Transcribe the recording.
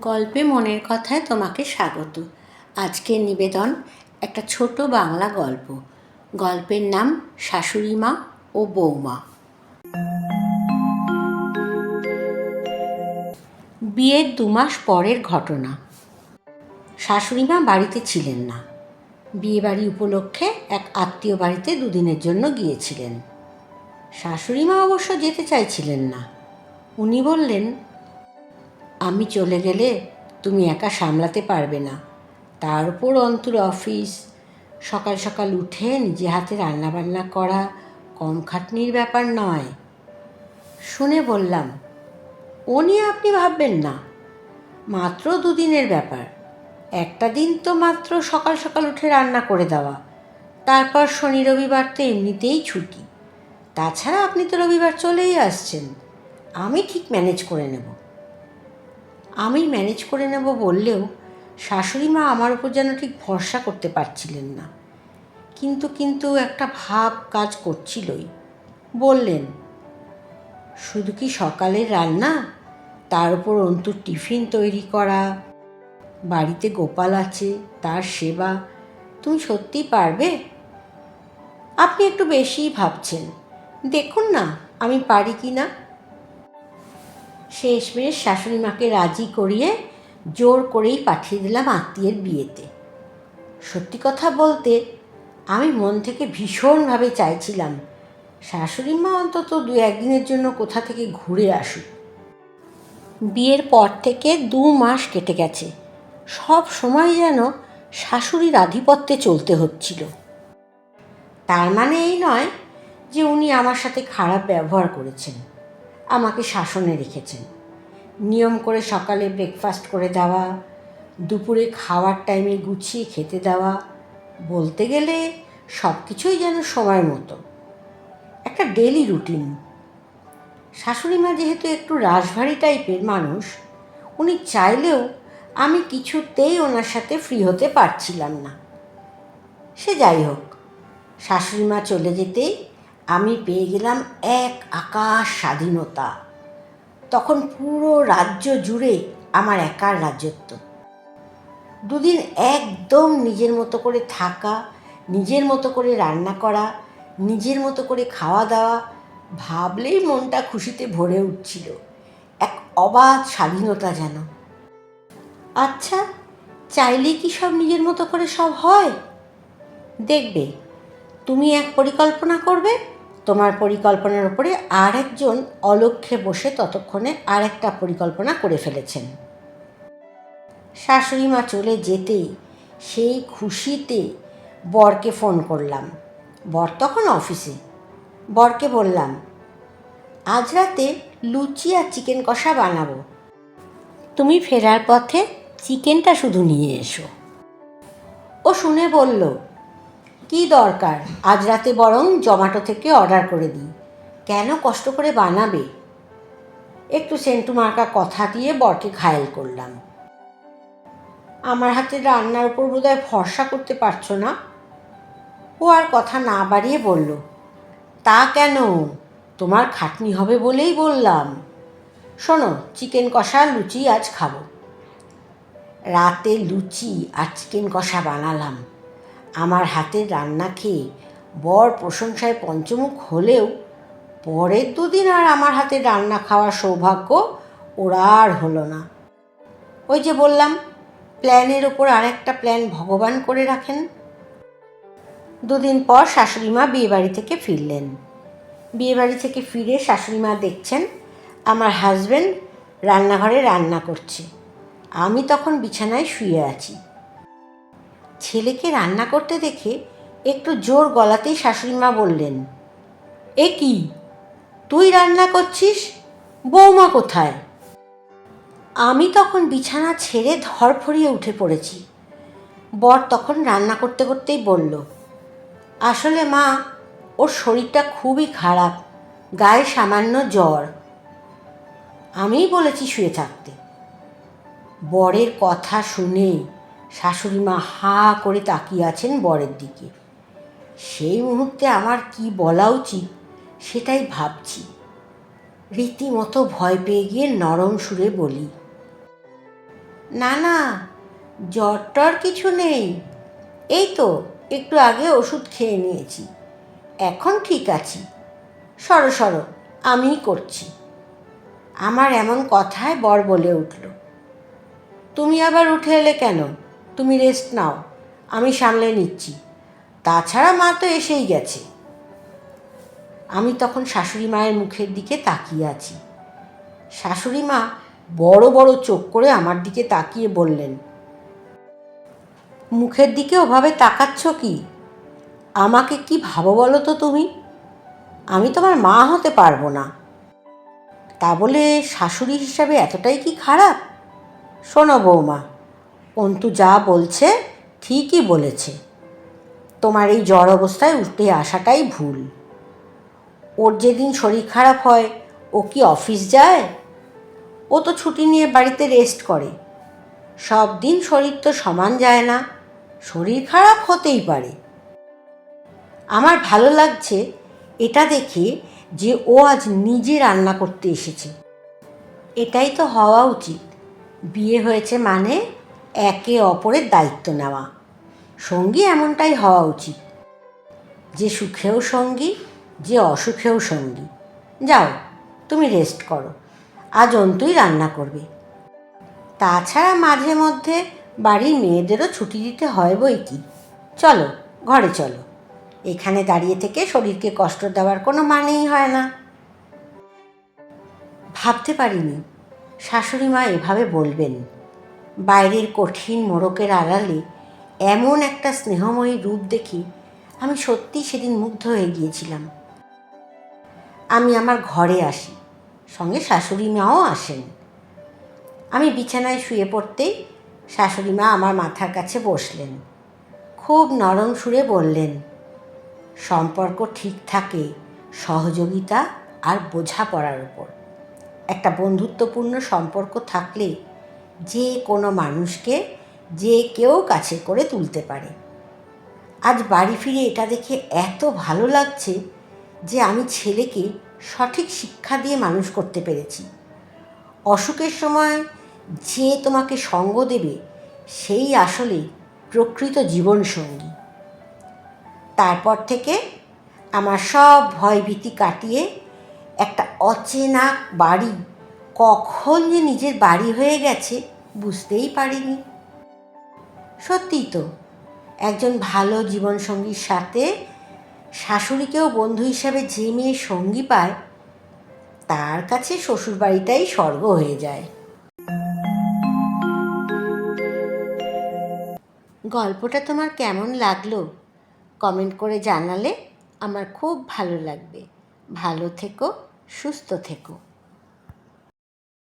গল্পে মনের কথায় তোমাকে স্বাগত। আজকের নিবেদন, একটা ছোট বাংলা গল্প। গল্পের নাম শাশুড়ি মা ও বৌমা। বিয়ের দু মাস পরের ঘটনা। শাশুড়ি মা বাড়িতে ছিলেন না। বিয়ে বাড়ি উপলক্ষে এক আত্মীয় বাড়িতে দুদিনের জন্য গিয়েছিলেন। শাশুড়ি মা অবশ্য যেতে চাইছিলেন না। উনি বললেন আমি চলে গেলে তুমি একা সামলাতে পারবে না। তার উপর অন্তর অফিস, সকাল সকাল উঠে নিজে হাতে রান্নাবান্না করা কম খাটনির ব্যাপার নয়। শুনে বললাম, ও নিয়ে আপনি ভাববেন না, মাত্র দুদিনের ব্যাপার। একটা দিন তো মাত্র সকাল সকাল উঠে রান্না করে দেওয়া, তারপর শনি রবিবার তো এমনিতেই ছুটি। তাছাড়া আপনি তো রবিবার চলেই আসছেন, আমি ঠিক ম্যানেজ করে নেব। আমি ম্যানেজ করে নেব বললেও শাশুড়ি মা আমার উপর যেন ঠিক ভরসা করতে পারছিলেন না। কিন্তু কিন্তু একটা ভাব কাজ করছিলই। বললেন, শুধু কি সকালের রান্না? তার উপর অন্তুর টিফিন তৈরি করা, বাড়িতে গোপাল আছে, তার সেবা, তুমি সত্যি পারবে? আপনি একটু বেশিই ভাবছেন। দেখুন না, আমি পারি কি না। শেষমেশ শাশুড়ি মাকে রাজি করিয়ে জোর করেই পাঠিয়ে দিলাম আত্মীয়ের বিয়েতে। সত্যি কথা বলতে, আমি মন থেকে ভীষণভাবে চাইছিলাম শাশুড়ি মা অন্তত দু একদিনের জন্য কোথা থেকে ঘুরে আসুক। বিয়ের পর থেকে দু মাস কেটে গেছে, সব সময় যেন শাশুড়ির আধিপত্যে চলতে হচ্ছিল। তার মানে এই নয় যে উনি আমার সাথে খারাপ ব্যবহার করেছেন। আমাকে শাসনে রেখেছেন। নিয়ম করে সকালে ব্রেকফাস্ট করে দেওয়া দুপুরে খাওয়ার টাইমে গুছিয়ে খেতে দেওয়া, বলতে গেলে সব কিছুই যেন সময় মতো। একটা ডেলি রুটিন শাশুড়ি মা যেহেতু একটু রাশভারী টাইপের মানুষ, উনি চাইলেও আমি কিছুতেই ওনার সাথে ফ্রি হতে পারছিলাম না। সে যাই হোক, শাশুড়ি মা চলে যেতেই আমি পেয়ে গেলাম এক আকাশ স্বাধীনতা। তখন পুরো রাজ্য জুড়ে আমার একার রাজ্যত্ব দুদিন একদম নিজের মতো করে থাকা, নিজের মতো করে রান্না করা, নিজের মতো করে খাওয়া দাওয়া, ভাবলেই মনটা খুশিতে ভরে উঠছিল। এক অবাধ স্বাধীনতা যেন। আচ্ছা চাইলে কি সব নিজের মতো করে সব হয়? দেখবে, তুমি এক পরিকল্পনা করবে। তোমার পরিকল্পনার উপরে আর একজন অলক্ষ্যে বসে ততক্ষণে আর একটা পরিকল্পনা করে ফেলেছেন। শাশুড়ি মা চলে যেতেই সেই খুশিতে বরকে ফোন করলাম। বর তখন অফিসে। বরকে বললাম, আজ রাতে লুচি আর চিকেন কষা বানাবো। তুমি ফেরার পথে চিকেনটা শুধু নিয়ে এসো। ও শুনে বলল কি দরকার? আজ রাতে বরং জমাটো থেকে অর্ডার করে দিই। কেন কষ্ট করে বানাবে? একটু সেন্টু মার্কা কথা দিয়ে বরকে ঘায়েল করলাম। আমার হাতে রান্নার উপর বোধহয় ভরসা করতে পারছ না? ও আর কথা না বাড়িয়ে বলল, তা কেন? তোমার খাটনি হবে বলেই বললাম। শোনো, চিকেন কষা লুচি আজ খাব। রাতে লুচি আর চিকেন কষা বানালাম। আমার হাতের রান্না খেয়ে বর প্রশংসায় পঞ্চমুখ হলেও পরের দুদিন আর আমার হাতে রান্না খাওয়ার সৌভাগ্য ওরা আর হলো না। ওই যে বললাম, প্ল্যানের ওপর আরেকটা প্ল্যান ভগবান করে রাখেন। দুদিন পর শাশুড়ি মা বিয়েবাড়ি থেকে ফিরলেন। বিয়েবাড়ি থেকে ফিরে শাশুড়ি মা দেখছেন, আমার হাজব্যান্ড রান্নাঘরে রান্না করছে। আমি তখন বিছানায় শুয়ে আছি। ছেলেকে রান্না করতে দেখে একটু জোর গলাতেই শাশুড়ি মা বললেন, এ কি? তুই রান্না করছিস? বৌমা কোথায়? আমি তখন বিছানা ছেড়ে ধরফরিয়ে উঠে পড়েছি। বর তখন রান্না করতে করতেই বলল, আসলে মা, ওর শরীরটা খুবই খারাপ, গায়ে সামান্য জ্বর। আমিই বলেছি শুয়ে থাকতে। বরের কথা শুনে শাশুড়ি মা হা করে তাকিয়ে আছেন বরের দিকে। সেই মুহূর্তে আমার কি বলা উচিত সেটাই ভাবছি। রীতিমতো ভয় পেয়ে গিয়ে নরম সুরে বলি, না না, জ্বর টর কিছু নেই। এই তো, একটু আগে ওষুধ খেয়ে নিয়েছি। এখন ঠিক আছি। সরো সরো, আমিই করছি। আমার এমন কথায় বর বলে উঠল, তুমি আবার উঠে এলে কেন? তুমি রেস্ট নাও, আমি সামলে নিচ্ছি। তাছাড়া মা তো এসেই গেছে। আমি তখন শাশুড়ি মায়ের মুখের দিকে তাকিয়ে আছি। শাশুড়ি মা বড় বড় চোখ করে আমার দিকে তাকিয়ে বললেন, মুখের দিকে ওভাবে তাকাচ্ছ কি? আমাকে কি ভাবো বলো তো তুমি? আমি তোমার মা হতে পারব না। তা বলে শাশুড়ি হিসাবে এতটাই কি খারাপ? শোনো বৌমা অন্তু যা বলছে ঠিকই বলেছে। তোমার এই জ্বর অবস্থায় উঠে আসাটাই ভুল। ওর যেদিন শরীর খারাপ হয়, ও কি অফিস যায়? ও তো ছুটি নিয়ে বাড়িতে রেস্ট করে। সব দিন শরীর তো সমান যায় না, শরীর খারাপ হতেই পারে। আমার ভালো লাগছে এটা দেখে যে ও আজ নিজে রান্না করতে এসেছে। এটাই তো হওয়া উচিত। বিয়ে হয়েছে মানে একে অপরের দায়িত্ব নেওয়া। সঙ্গী এমনটাই হওয়া উচিত। যে সুখেও সঙ্গী, যে অসুখেও সঙ্গী। যাও, তুমি রেস্ট করো। আজ অন্তুই রান্না করবে। তাছাড়া মাঝে মধ্যে বাড়ির মেয়েদেরও ছুটি দিতে হয় বই কি? চলো, ঘরে চলো। এখানে দাঁড়িয়ে থেকে শরীরকে কষ্ট দেওয়ার কোনো মানেই হয় না। ভাবতে পারিনি। শাশুড়ি মা এভাবে বলবেন। বাইরের কঠিন মোড়কের আড়ালে এমন একটা স্নেহময়ী রূপ দেখি আমি সত্যি সেদিন মুগ্ধ হয়ে গিয়েছিলাম। আমি আমার ঘরে আসি, সঙ্গে শাশুড়ি মাও আসেন। আমি বিছানায় শুয়ে পড়তেই শাশুড়ি মা আমার মাথার কাছে বসলেন। খুব নরম সুরে বললেন, সম্পর্ক ঠিক থাকে সহযোগিতা আর বোঝাপড়ার উপর। একটা বন্ধুত্বপূর্ণ সম্পর্ক থাকলে যে কোনো মানুষকে যে কেউ কাছে করে তুলতে পারে। আজ বাড়ি ফিরে এটা দেখে এত ভালো লাগছে যে আমি ছেলেকে সঠিক শিক্ষা দিয়ে মানুষ করতে পেরেছি। অসুখের সময় যে তোমাকে সঙ্গ দেবে সেই আসলে প্রকৃত জীবনসঙ্গী। তারপর থেকে আমার সব ভয়ভীতি কাটিয়ে একটা অচেনা বাড়ি কখন যে নিজের বাড়ি হয়ে গেছে বুঝতেই পারিনি। সত্যিই তো, একজন ভালো জীবনসঙ্গীর সাথে শাশুড়িকেও বন্ধু হিসাবে যে মেয়ে সঙ্গী পায়, তার কাছে শ্বশুরবাড়িটাই স্বর্গ হয়ে যায়। গল্পটা তোমার কেমন লাগল? কমেন্ট করে জানালে আমার খুব ভালো লাগবে। ভালো থেকো, সুস্থ থেকো।